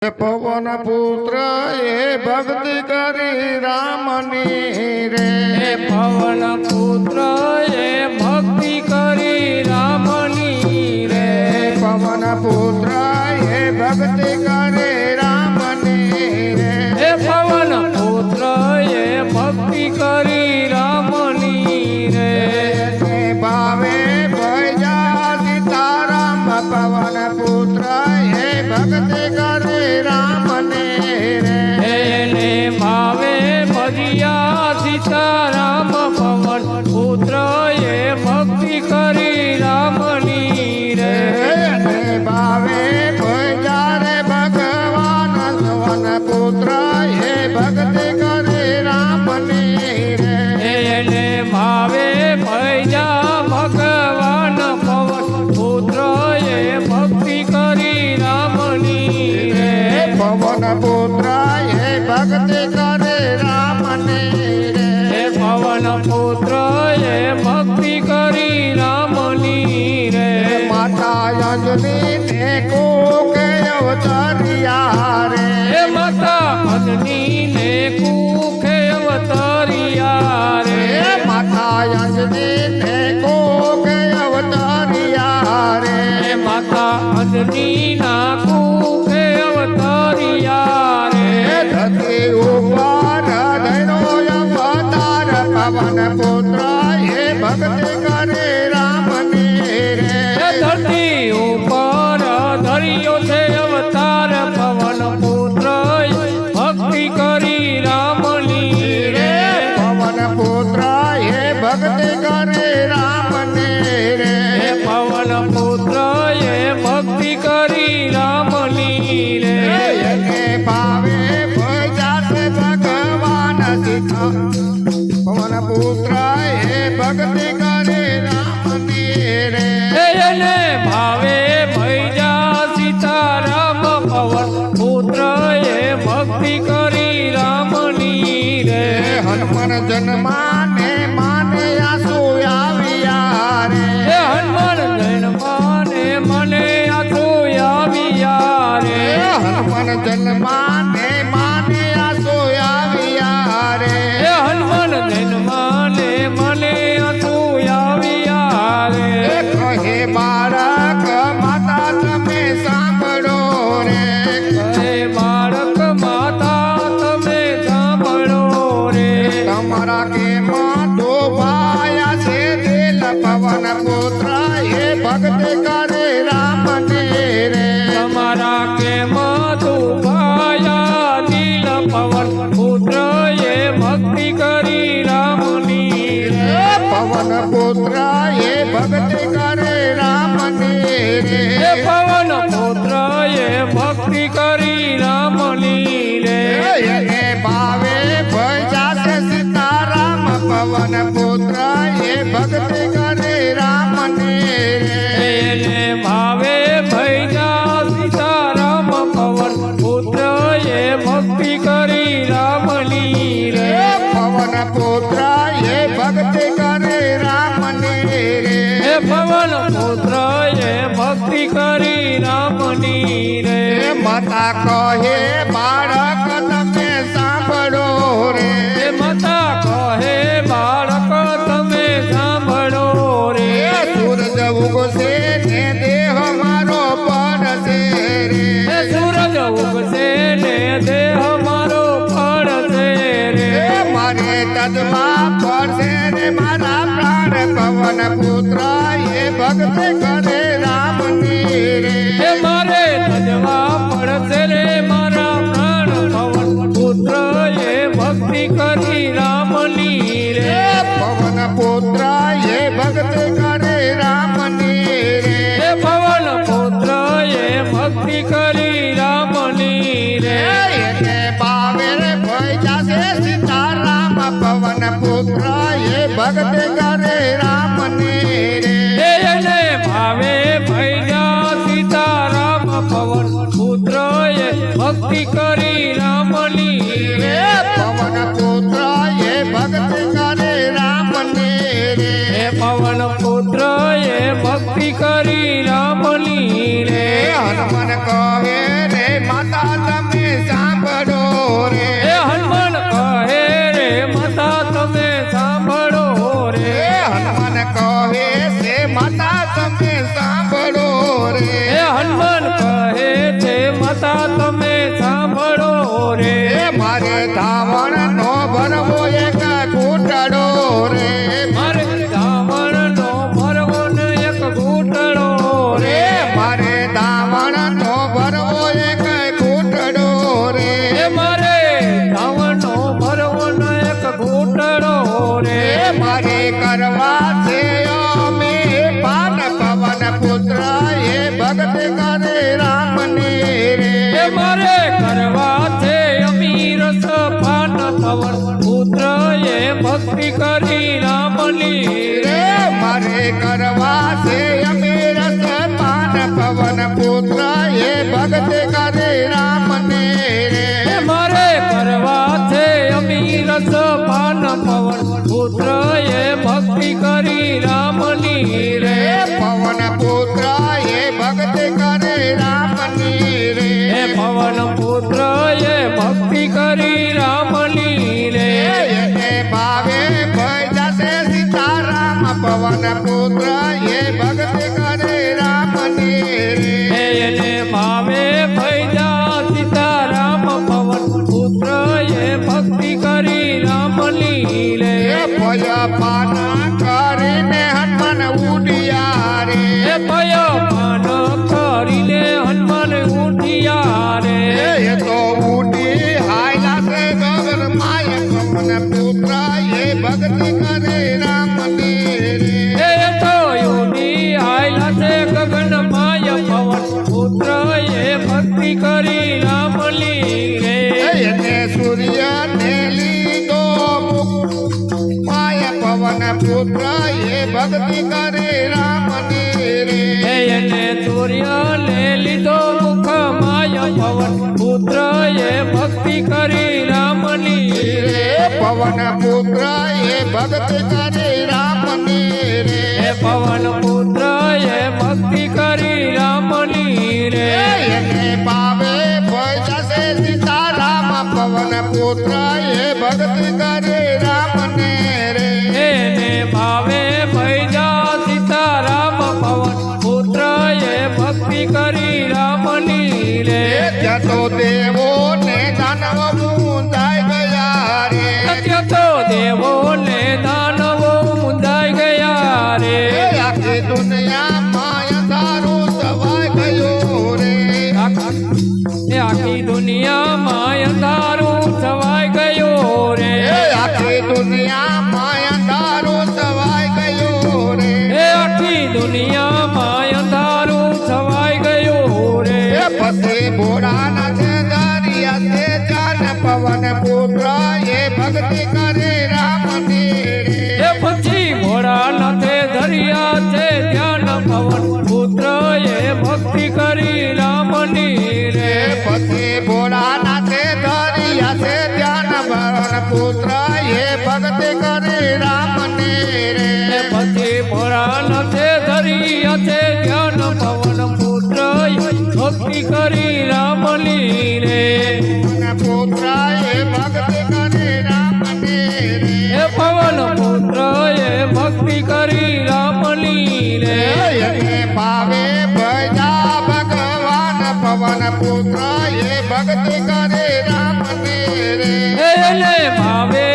પવન પુત્ર એ ભક્તિ કરી રામની રે. પવન પુત્ર એ ભક્તિ કરી રામની રે. પવન પુત્ર એ ભક્તિ दिया હનુમાન જન્માને માને આસુ હનુમાન જન્માને મને આસુ રે હનુમાન જન્મા પવન પુત્ર હે ભક્ત કર મતા કહે બાળક તમે સાંભળો રે. મતા કહે બાળક તમે સાંભળો રે. સૂરજ ઉગશે ને દેહ મારો પડશે રે સૂરજ ઉગશે ને દેહ મારો પડશે રે મારે તદમાં પડશે રે મારા પ્રાણ પવન પુત્ર એ ભગત I got a gun. પવન પુત્ર એ ભક્તિ કરી રામની રે. પવન પુત્ર એ ભય પાન કરીને હનુમાન ઉડિયા રે. હે ભય પાન કરીને હનુમાન ઉઠિયા રે. એ તો ઉડી હાયલા છે ગગન માય પવન પુત્ર એ ભક્તિ કરે રામની રે હે તો યોની આયલા છે ગગન માય પવન પુત્ર એ ભક્તિ કરી રામલી રે સૂર્ય ને પુત્ર એ ભક્તિ કરે રામની રે. એને સૂર્ય લે લીધો મુખ માય પવન પુત્ર એ ભક્તિ કરી રામની રે. પવન પુત્ર એ ભક્તિ કરે રામની રે. પવન પુત્ર એ ભક્તિ કરી રામની રે. એને પાવે ભય જશે સીતારામ પવન પુત્ર છે ધ્યાન પવન પુત્ર એ ભક્તિ કરી રામલી રે પવન પુત્ર એ ભક્તિ કરે રામને રે એ પવન પુત્ર એ ભક્તિ કરી રામલી રે પાવે ભજા ભગવાન. પવન પુત્ર એ ભક્તિ કરે રામલી રે એને ભાવે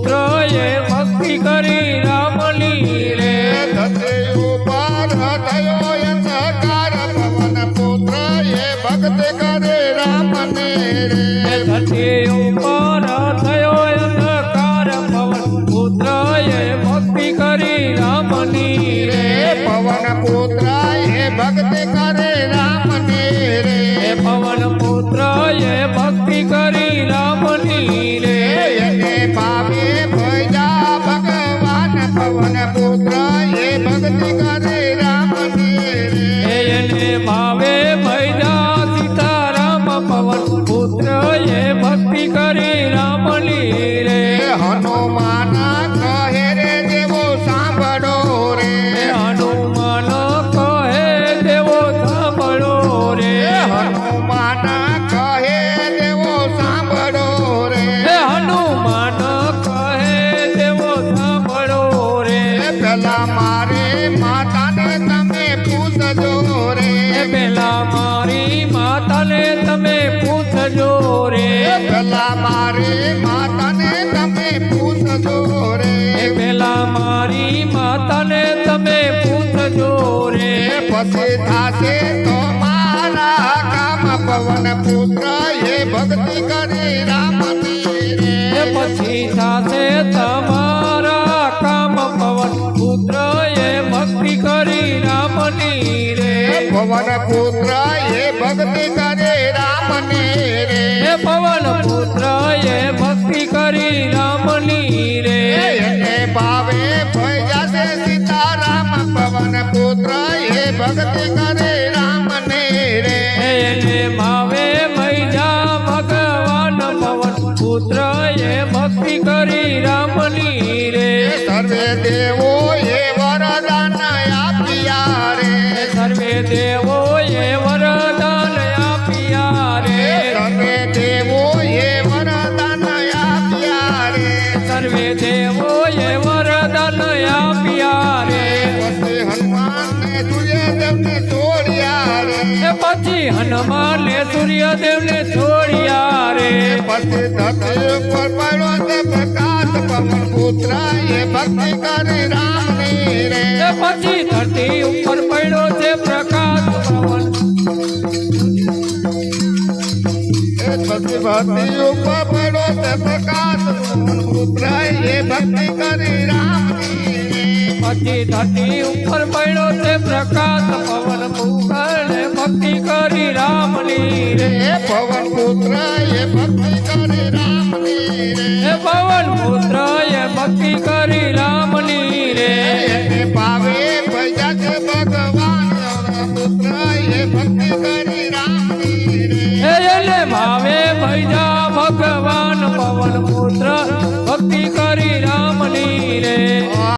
પવન પુત્ર એ ભક્તિ કરી રામલી રે ધરતી પાર થયો અંધકાર પવન પુત્રએ ભક્તિ કરે રામને રે એ પાર થયો અંધકાર પવન પુત્રએ ભક્તિ કરી રામની રે પવન પુત્રએ ભક્તિ કરે રામને રે પવન પુત્ર પછી તો મારા કામ પવન પુત્ર એ ભક્તિ કરી રામની પછી સાથે તમારા કામ પવન પુત્ર એ ભક્તિ કરી રામની રે. પવન પુત્ર એ ભક્તિ કરે રામની રે. પવન પુત્ર એ ભક્તિ કરી રામની રે. એને ભાવે સીતારામ પવન પુત્ર એ ભક્તિ કરે રામને રે. એને ભાવે મૈજા ભગવાન પવન પુત્ર એ ભક્તિ કરી રામની રે. એ સર્વે દેવો પછી ધરતી ઉપર પડ્યો તે પ્રકાશ પવન પુત્ર એ ભક્તિ કરે રામની રે. પછી ધરતી ઉપર પડ્યો છે પ્રકાશ પવન. ધરતી ઉપર પડ્યો તે પ્રકાશ પવન પુત્ર એ ભક્તિ કરી રામની પછી ધરતી ઉપર પડ્યો છે પ્રકાશ પવન પુત્ર ભક્તિ કરી રામની રે. પવન પુત્ર ભક્તિ કરે રામની એ પવન પુત્ર એ ભક્તિ કરી.